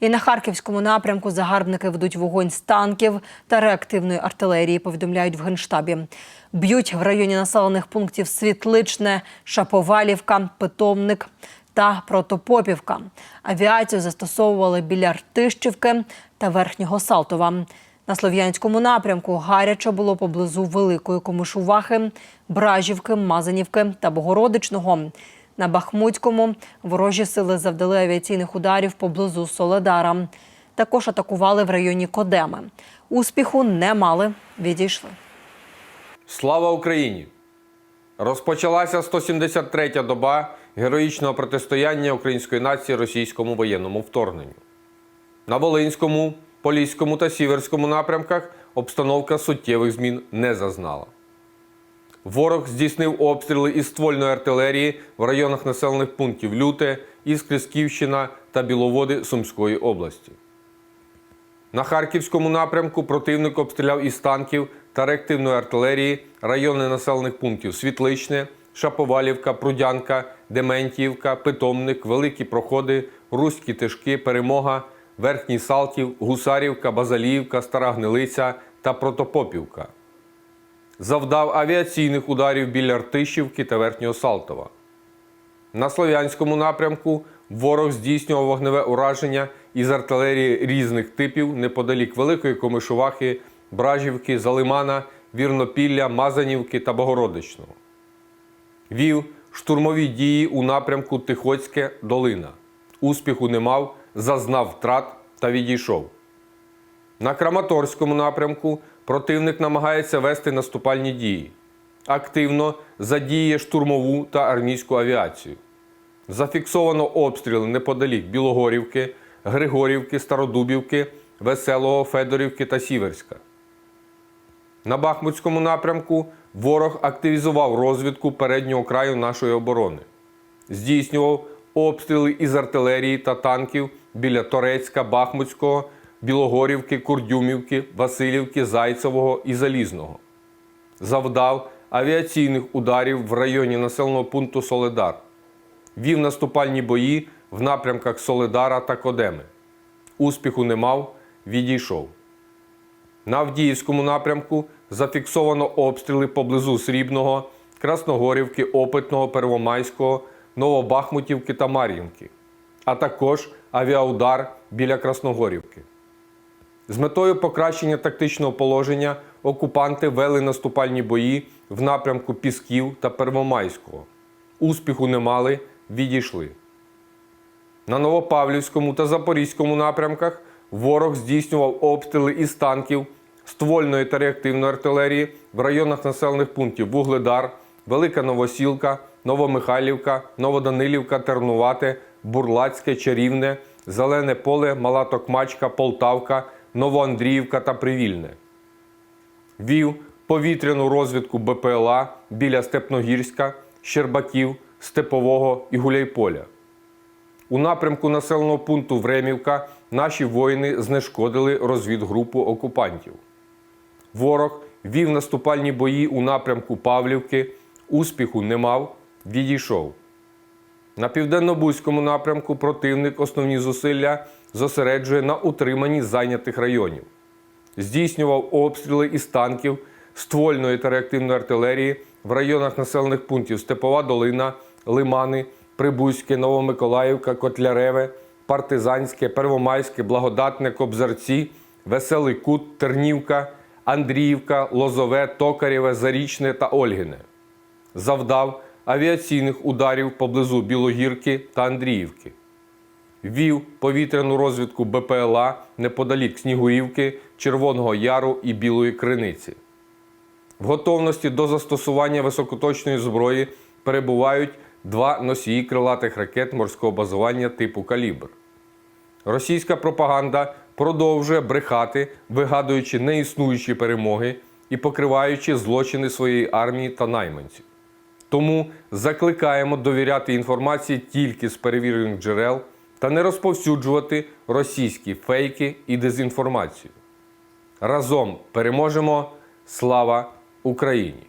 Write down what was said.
І на харківському напрямку загарбники ведуть вогонь з танків та реактивної артилерії. Повідомляють в генштабі. Б'ють в районі населених пунктів Світличне, Шаповалівка, Питомник та Протопопівка. Авіацію застосовували біля Ртищівки та Верхнього Салтова. На слов'янському напрямку гаряче було поблизу Великої Комишувахи, Бражівки, Мазанівки та Богородичного. На Бахмутському ворожі сили завдали авіаційних ударів поблизу Соледара. Також атакували в районі Кодеми. Успіху не мали, відійшли. Слава Україні! Розпочалася 173-я доба героїчного протистояння української нації російському воєнному вторгненню. На Волинському, Поліському та Сіверському напрямках обстановка суттєвих змін не зазнала. Ворог здійснив обстріли із ствольної артилерії в районах населених пунктів Люте, Іскрисківщина та Біловоди Сумської області. На Харківському напрямку противник обстріляв із танків та реактивної артилерії райони населених пунктів Світличне, Шаповалівка, Прудянка, Дементіївка, Питомник, Великі Проходи, Руські Тишки, Перемога, Верхній Салтів, Гусарівка, Базаліївка, Стара Гнилиця та Протопопівка. Завдав авіаційних ударів біля Ртищівки та Верхнього Салтова. На Слов'янському напрямку ворог здійснював вогневе ураження із артилерії різних типів неподалік Великої Комишувахи, Бражівки, Залимана, Вірнопілля, Мазанівки та Богородичного. Вів штурмові дії у напрямку Тихоцьке Долина. Успіху не мав, зазнав втрат та відійшов. На Краматорському напрямку противник намагається вести наступальні дії. Активно задіє штурмову та армійську авіацію. Зафіксовано обстріли неподалік Білогорівки, Григорівки, Стародубівки, Веселого, Федорівки та Сіверська. На Бахмутському напрямку ворог активізував розвідку переднього краю нашої оборони. Здійснював обстріли із артилерії та танків біля Торецька, Бахмутського, Білогорівки, Курдюмівки, Васильівки, Зайцевого і Залізного. Завдав авіаційних ударів в районі населеного пункту Соледар. Вів наступальні бої в напрямках Соледара та Кодеми. Успіху не мав, відійшов. На Авдіївському напрямку зафіксовано обстріли поблизу Срібного, Красногорівки, Опитного, Первомайського, Новобахмутівки та Мар'їнки, а також авіаудар біля Красногорівки. З метою покращення тактичного положення окупанти вели наступальні бої в напрямку Пісків та Первомайського. Успіху не мали, відійшли. На Новопавлівському та Запорізькому напрямках ворог здійснював обстріли із танків, ствольної та реактивної артилерії в районах населених пунктів Вугледар, Велика Новосілка, Новомихайлівка, Новоданилівка, Тернувате, Бурлацьке, Чарівне, Зелене Поле, Мала Токмачка, Полтавка, Новоандріївка та Привільне. Вів повітряну розвідку БПЛА біля Степногірська, Щербаків, Степового і Гуляйполя. У напрямку населеного пункту Времівка наші воїни знешкодили розвідгрупу окупантів. Ворог вів наступальні бої у напрямку Павлівки, успіху не мав, відійшов. На південно-бузькому напрямку противник основні зусилля зосереджує на утриманні зайнятих районів. Здійснював обстріли із танків, ствольної та реактивної артилерії в районах населених пунктів Степова Долина, Лимани, Прибузьке, Новомиколаївка, Котляреве, Партизанське, Первомайське, Благодатне, Кобзарці, Веселий Кут, Тернівка, Андріївка, Лозове, Токарєве, Зарічне та Ольгине. Завдав авіаційних ударів поблизу Білогірки та Андріївки. Вів повітряну розвідку БПЛА неподалік Снігурівки, Червоного Яру і Білої Криниці. В готовності до застосування високоточної зброї перебувають два носії крилатих ракет морського базування типу Калібр. Російська пропаганда продовжує брехати, вигадуючи неіснуючі перемоги і покриваючи злочини своєї армії та найманців. Тому закликаємо довіряти інформації тільки з перевірених джерел та не розповсюджувати російські фейки і дезінформацію. Разом переможемо! Слава Україні!